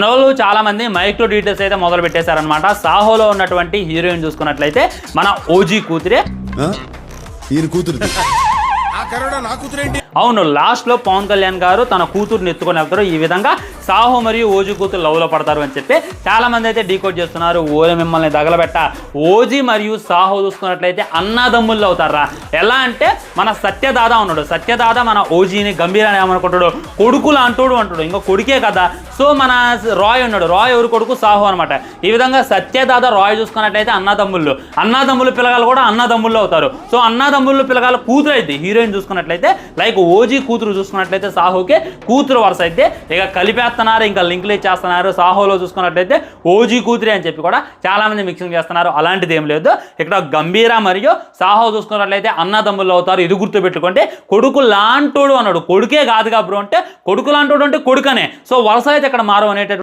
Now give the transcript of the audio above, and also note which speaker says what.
Speaker 1: మన వాళ్ళు చాలా మంది మైక్రో డీటెయిల్స్ అయితే మొదలు పెట్టేశారనమాట సాహోలో ఉన్నటువంటి హీరోయిన్ చూసుకున్నట్లయితే మన ఓజీ కూతురే.
Speaker 2: ఈయన కూతురు
Speaker 1: అవును లాస్ట్లో పవన్ కళ్యాణ్ గారు తన కూతురుని ఎత్తుకొని వెళ్తారు. ఈ విధంగా సాహో మరియు ఓజీ కూతురు లవ్లో పడతారు అని చెప్పి చాలా మంది అయితే డీకోడ్ చేస్తున్నారు. ఓరే మిమ్మల్ని తగలబెట్ట. ఓజీ మరియు సాహో చూసుకున్నట్లయితే అన్నదమ్ముళ్ళు అవుతారా? ఎలా అంటే మన సత్యదాదా ఉన్నాడు. సత్యదాద మన ఓజీని గంభీర ఏమనుకుంటాడు? కొడుకులు అంటుడు అంటాడు. ఇంకా కొడుకే కదా. సో మన రాయ్ ఉన్నాడు. రాయ్ ఎవరు? కొడుకు సాహో అనమాట ఈ విధంగా సత్యదాద రాయ్ చూసుకున్నట్లయితే అన్నదమ్ముళ్ళు. అన్నదమ్ములు పిల్లగాలు కూడా అన్నదమ్ముళ్ళు అవుతారు. సో అన్నదమ్ముళ్ళు పిల్లగాల కూతురు అయితే హీరోయిన్ చూసుకున్నట్లయితే లైక్ ఓజీ కూతురు చూసుకున్నట్లయితే సాహోకి కూతురు వరుస అయితే ఇక కలిపేస్తున్నారు ఇంకా లింకులు ఇచ్చేస్తున్నారు. సాహోలో చూసుకున్నట్లయితే ఓజీ కూతురే అని చెప్పి కూడా చాలా మంది మిక్సింగ్ చేస్తున్నారు. అలాంటిది ఏం లేదు. ఇక్కడ గంభీర మరియు సాహో చూసుకున్నట్లయితే అన్నదమ్ముళ్ళు అవుతారు. ఇది గుర్తుపెట్టుకుంటే కొడుకు లాంటోడు అన్నాడు. కొడుకే కాదుగా బ్రో అంటే కొడుకు లాంటోడు అంటే కొడుకనే. సో వరుస అయితే ఇక్కడ మారు అనేటటువంటి